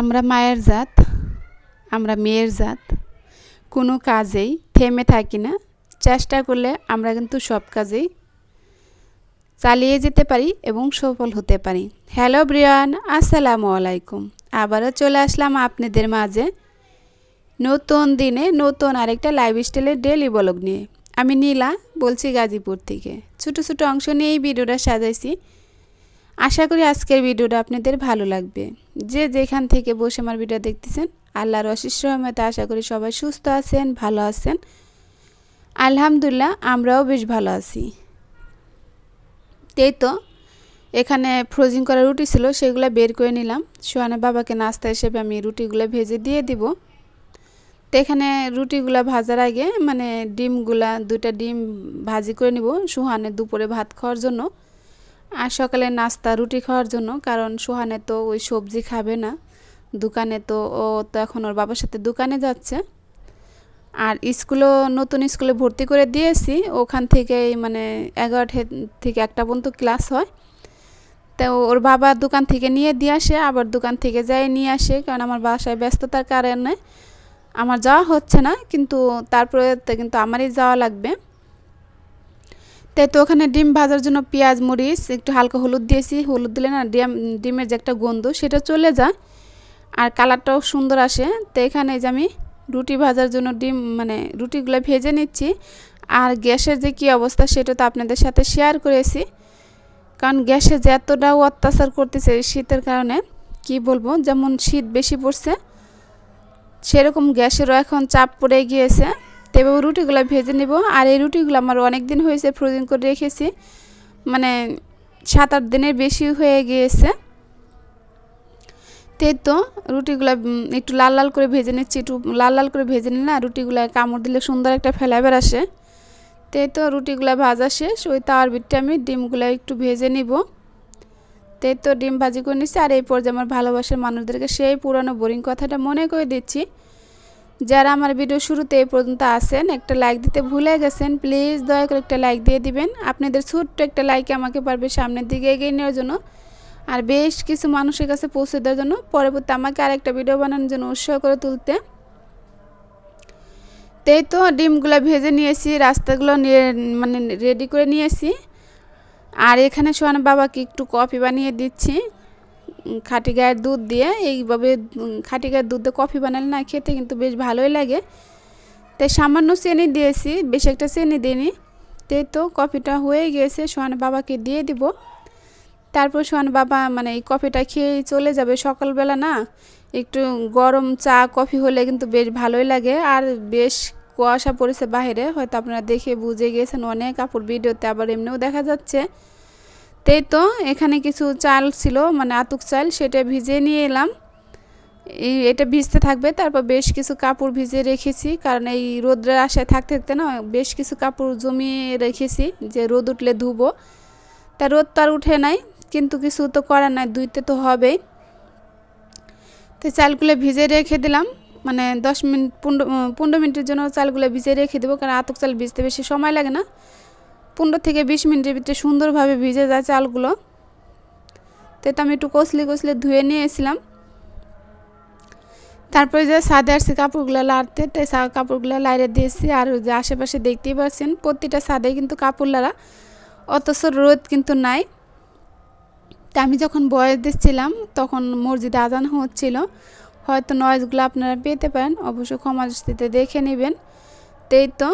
আমরা মায়ের জাত, আমরা মেয়ের জাত, কোনো কাজেই থেমে থাকি না। চেষ্টা করলে আমরা কিন্তু সব কাজেই চালিয়ে যেতে পারি এবং সফল হতে পারি। হ্যালো ব্রিয়ান, আসসালামু আলাইকুম। আবারও চলে আসলাম আপনাদের মাঝে নতুন দিনে নতুন আরেকটা লাইফ স্টাইলের ডেলি ব্লগ নিয়ে। আমি নীলা, বলছি গাজীপুর থেকে। ছোটো ছোটো অংশ নিয়ে এই ভিডিওটা সাজাইছি। আশা করি আজকের ভিডিওটা আপনাদের ভালো লাগবে। যে যেখান থেকে বসে আমার ভিডিও দেখতেছেন, আল্লাহর অশিস রহমতে আশা করি সবাই সুস্থ আছেন, ভালো আছেন। আলহামদুলিল্লাহ, আমরাও বেশ ভালো আছি। এই তো, এখানে ফ্রোজিং করা রুটি ছিল, সেগুলো বের করে নিলাম। সোহানের বাবাকে নাস্তা হিসেবে আমি রুটিগুলো ভেজে দিয়ে দিব। তো এখানে রুটিগুলো ভাজার আগে মানে ডিমগুলা দুটা ডিম ভাজি করে নিব সুহানের দুপুরে ভাত খাওয়ার জন্য। আর সকালে নাস্তা রুটি খাওয়ার জন্য, কারণ সুহানে তো ওই সবজি খাবে না। দোকানে তো ও তো এখন ওর বাবার সাথে দোকানে যাচ্ছে। আর স্কুলও নতুন স্কুলে ভর্তি করে দিয়েছি। ওখান থেকে মানে এগারোটা থেকে একটা পর্যন্ত ক্লাস হয়। তো ওর বাবা দোকান থেকে নিয়ে দিয়ে আসে, আবার দোকান থেকে যাই নিয়ে আসে, কারণ আমার বাসায় ব্যস্ততার কারণে। আমার যাওয়া হচ্ছে না, কিন্তু তারপরে কিন্তু আমারই যাওয়া লাগবে। তাই তো ওখানে ডিম ভাজার জন্য পেঁয়াজ, মরিচ, একটু হালকা হলুদ দিয়েছি। হলুদ দিলে না ডিম, ডিমের যে একটা গন্ধ সেটা চলে যায়। আর কালারটাও সুন্দর আসে। তো এখানে যে আমি রুটি ভাজার জন্য ডিম মানে রুটিগুলো ভেজে নিচ্ছি। আর গ্যাসের যে কী অবস্থা সেটা তো আপনাদের সাথে শেয়ার করেছি। কারণ গ্যাসে যে এতটাও অত্যাচার করতেছে শীতের কারণে, কি বলব? যেমন শীত বেশি পড়ছে, সেরকম গ্যাসেরও এখন চাপ পড়ে গিয়েছে। তো রুটিগুলো ভেজে নেব। আর এই রুটিগুলো আমার অনেক দিন হয়েছে ফ্রোজেন করে রেখেছি। মানে সাত আট দিনের বেশি হয়ে গিয়েছে। তে তো রুটিগুলো একটু লাল লাল করে ভেজে নিচ্ছি। একটু লাল লাল করে ভেজে নিলে না রুটিগুলো কামড় দিলে সুন্দর একটা ফ্লেভার আসে। তে তো রুটিগুলো ভাজা শেষ, ওই তাওয়ার বিটটা আমি ডিমগুলো একটু ভেজে নিব। তে তো ডিম ভাজি করে নিচ্ছি। আর এই পর্যায়ে আমার ভালোবাসার মানুষদেরকে সেই পুরনো বোরিং কথাটা মনে করে দিচ্ছি। যারা আমার ভিডিও শুরুতে এই পর্যন্ত আসেন একটা লাইক দিতে ভুলে গেছেন প্লিজ দয়া করে একটা লাইক দিয়ে দিবেন। আপনাদের ছোট্ট একটা লাইকে আমাকে পারবে সামনের দিকে এগিয়ে নেওয়ার জন্য। আর বেশ কিছু মানুষের কাছে পৌঁছে দেওয়ার জন্য পরবর্তী আমাকে আরেকটা ভিডিও বানানোর জন্য উৎসাহ করে তুলতে। তাই তো ডিমগুলো ভেজে নিয়েছি, রাস্তাগুলো নিয়ে মানে রেডি করে নিয়েছি। আর এখানে সোহান বাবাকে একটু কফি বানিয়ে দিচ্ছি। খাটি গায়ের দুধ দিয়ে এইভাবে খাটি গায়ের দুধ কফি বানালে না খেতে কিন্তু বেশ ভালোই লাগে। তাই সামান্য চিনি দিয়েছি, বেশ একটা চিনি দিইনি। তাই তো কফিটা হয়ে গিয়েছে সোহান বাবাকে দিয়ে দিব। তারপর সোহান বাবা মানে এই কফিটা খেয়ে চলে যাবে সকালবেলা না। একটু গরম চা, কফি হলে কিন্তু বেশ ভালোই লাগে। আর বেশ কুয়াশা পড়েছে বাহিরে, হয়তো আপনারা দেখে বুঝে গিয়েছেন অনেক কাপড় ভিডিওতে, আবার এমনিও দেখা যাচ্ছে। তাই তো, এখানে কিছু চাল ছিল মানে আতুক চাল, সেটা ভিজিয়ে নিয়ে এলাম। এটা ভিজতে থাকবে, তারপর বেশ কিছু কাপড় ভিজিয়ে রেখেছি, কারণ এই রোদ্রের আশায় থাকতে থাকতে না, বেশ কিছু কাপড় জমিয়ে রেখেছি, যে রোদ উঠলে ধুবো। তা রোদ তো আর উঠে নাই, কিন্তু কিছু তো করার নাই, ধুইতে তো হবেই। তো চালগুলো ভিজে রেখে দিলাম মানে দশ মিনিট, পনেরো পনেরো মিনিটের জন্য চালগুলো ভিজে রেখে দেবো, কারণ আতক চাল ভিজতে বেশি সময় লাগে না। পনেরো থেকে বিশ মিনিটের ভিতরে সুন্দরভাবে ভিজে যায় চালগুলো। তো আমি একটু কষলি কষলি ধুয়ে নিয়েছিলাম তারপরে যে সাদে আসছে কাপড়গুলো লাড়তে, তাই কাপড়গুলো লাইরে দিয়েছি। আর যে আশেপাশে দেখতেই পাচ্ছেন, প্রতিটা সাদে কিন্তু কাপড় লাড়া। অথচ রোদ কিন্তু নাই। তা আমি যখন বয়স দিচ্ছিলাম, তখন মসজিদে আজান হচ্ছিল। হয়তো নয়েজগুলো আপনারা পেতে পারেন অবশ্যই ক্ষমা দৃষ্টিতে দেখে নেবেন। তাই তো।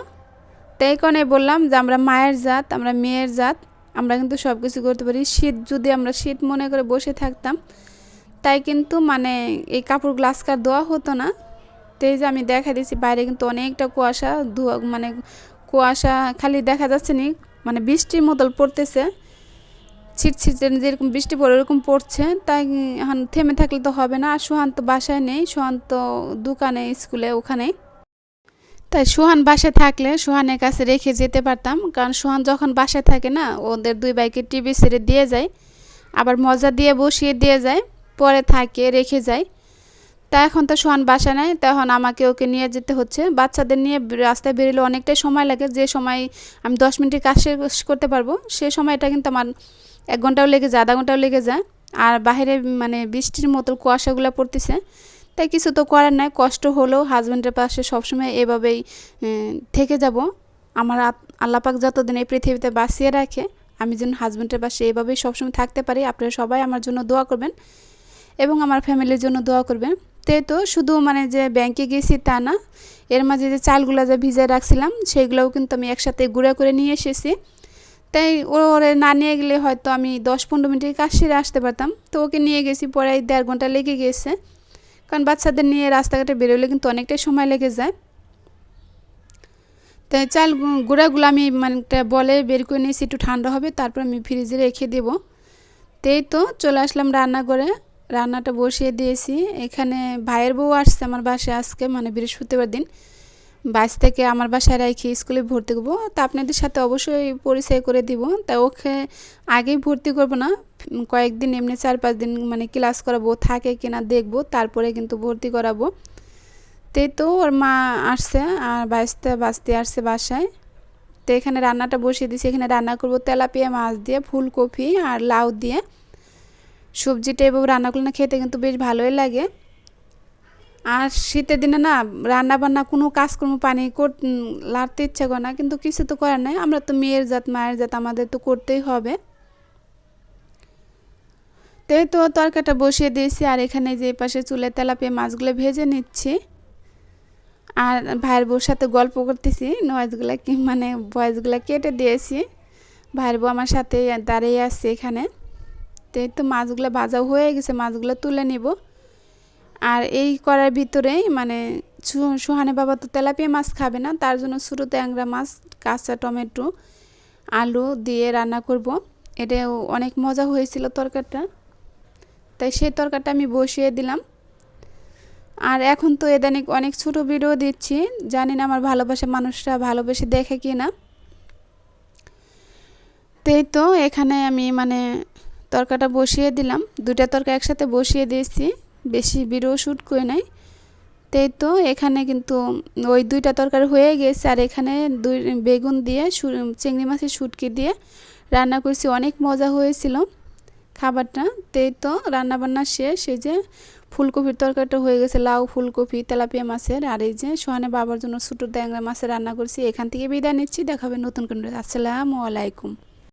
তাই কারণে বললাম যে আমরা মায়ের জাত, আমরা মেয়ের জাত, আমরা কিন্তু সব কিছু করতে পারি। শীত, যদি আমরা শীত মনে করে বসে থাকতাম, তাই কিন্তু মানে এই কাপড়গুলো আজকার দেওয়া হতো না। তাই যে আমি দেখা দিচ্ছি বাইরে কিন্তু অনেকটা কুয়াশা, ধোয়া মানে কুয়াশা খালি দেখা যাচ্ছে নি মানে বৃষ্টির মতল পড়তেছে। ছিট ছিট যেরকম বৃষ্টি পড়ে ওরকম পড়ছে, তাই এখন থেমে থাকলে তো হবে না। আর সুহান্ত বাসায় নেই সোহান তো দোকানে, স্কুলে, ওখানেই। তাই সোহান বাসায় থাকলে সোহানের কাছে রেখে যেতে পারতাম। কারণ সোহান যখন বাসায় থাকে না, ওদের দুই বাইকে টিভি ছেড়ে দিয়ে যায়, আবার মজা দিয়ে বসিয়ে দিয়ে যায়, পরে থাকে, রেখে যায়। তা এখন তো সোহান বাসা নেয় তখন আমাকে ওকে নিয়ে যেতে হচ্ছে। বাচ্চাদের নিয়ে রাস্তায় বেরোলে অনেকটাই সময় লাগে, যে সময় আমি দশ মিনিটের কাজ শেষ করতে পারব, সে সময়টা কিন্তু আমার এক ঘন্টাও লেগে যায়, আধা ঘন্টাও লেগে যায়। আর বাইরে মানে বৃষ্টির মতো কুয়াশাগুলো পড়তেছে। তাই কিছু তো করার নাই, কষ্ট হলেও হাজব্যান্ডের পাশে সবসময় এভাবেই থেকে যাব। আমার আল্লাপাক যতদিন এই পৃথিবীতে বাঁচিয়ে রাখে, আমি যেন হাজব্যান্ডের পাশে এভাবেই সবসময় থাকতে পারি। আপনারা সবাই আমার জন্য দোয়া করবেন এবং আমার ফ্যামিলির জন্য দোয়া করবেন। তাই তো শুধু মানে যে ব্যাংকে গেছি তা না, এর মাঝে যে চালগুলো যে ভিজায় রাখছিলাম, সেগুলোও কিন্তু আমি একসাথে গুঁড়া করে নিয়ে এসেছি। তাই ওরে না নিয়ে গেলে হয়তো আমি দশ পনেরো মিনিটে কাজ সেরে আসতে পারতাম। তো ওকে নিয়ে গেছি, পরে দেড় ঘণ্টা লেগে গেছে। কারণ বাচ্চাদের নিয়ে রাস্তাঘাটে বেরোলে কিন্তু অনেকটাই সময় লেগে যায়। তাই চাল গুঁড়াগুলো আমি মানে বলে বের করে নিয়েছি, একটু ঠান্ডা হবে, তারপর আমি ফ্রিজে রেখে দেব। তেই তো চলে আসলাম রান্না করে রান্নাটা বসিয়ে দিয়েছি। এখানে ভাইয়ের বউ আসছে আমার বাসায় আজকে মানে বৃহস্পতিবার দিন। বাস থেকে আমার বাসায় রেখে স্কুলে ভর্তি করব। তা আপনাদের সাথে অবশ্যই পরিচয় করে দিব। তা ওকে আগেই ভর্তি করব না, কয়েকদিন এমনি চার পাঁচ দিন মানে ক্লাস করাবো, থাকে কিনা দেখব, তারপরে কিন্তু ভর্তি করাবো। তে তো ওর মা আসছে, আর বাঁচতে বাঁচতে আসছে বাসায়। তো এখানে রান্নাটা বসিয়ে দিয়েছি। এখানে রান্না করব তেলাপিয়া মাছ দিয়ে, ফুলকপি আর লাউ দিয়ে। সবজিটা এভাবে রান্না করলে খেতে কিন্তু বেশ ভালোই লাগে। আর শীতের দিনে না রান্না বান্না কোনো কাজকর্ম পানি লাড়তে ইচ্ছা করে না, কিন্তু কিছু তো করার নাই। আমরা তো মেয়ের জাত, মায়ের জাত, আমাদের তো করতেই হবে। তাই তো তরকাটা বসিয়ে দিয়েছি, আর এখানে যে পাশে চুলে তেলাপিয়া মাছগুলো ভেজে নিচ্ছি। আর ভাইয়ের বউর সাথে গল্প করতেছি নয়েজগুলো কি মানে ভয়েসগুলো কেটে দিয়েছি। ভাইয়ের বউ আমার সাথে দাঁড়িয়ে আসছে এখানে। তো মাছগুলো ভাজাও হয়ে গেছে, মাছগুলো তুলে নিব। আর এই করার ভিতরেই মানে সুহানে বাবা তো তেলাপিয়া মাছ খাবে না, তার জন্য ছোটো ট্যাংরা মাছ, কাঁচা টমেটো, আলু দিয়ে রান্না করব। এটাও অনেক মজা হয়েছিল তরকারটা। তাই সেই তরকারটা আমি বসিয়ে দিলাম। আর এখন তো এদানিক অনেক ছোট ভিডিও দিচ্ছি, জানি না আমার ভালোবাসা মানুষরা ভালোবেসে দেখে কি না। তাই তো এখানে আমি মানে তরকাটা বসিয়ে দিলাম দুটা তরকা একসাথে বসিয়ে দিয়েছি। বেশি ভিডিও শ্যুট করে নাই। তো এই তো এখানে কিন্তু ওই দুইটা তরকারি হয়ে গেছে আর এখানে দুই বেগুন দিয়ে চিংড়ি মাছের শুটকি দিয়ে রান্না করছি। অনেক মজা হয়েছিল খাবারটা। তাই তো রান্না বান্না শেষ। এই যে ফুলকপির তরকারিটা হয়ে গেছে, লাউ ফুলকপি, তেলাপিয়া মাছের। আর এই যে সোহানে বাবার জন্য ছোটো ট্যাংরা মাছের রান্না করছি। এখান থেকে বিদায় নিচ্ছি। দেখাবে নতুন কোনো আসসালামু আলাইকুম।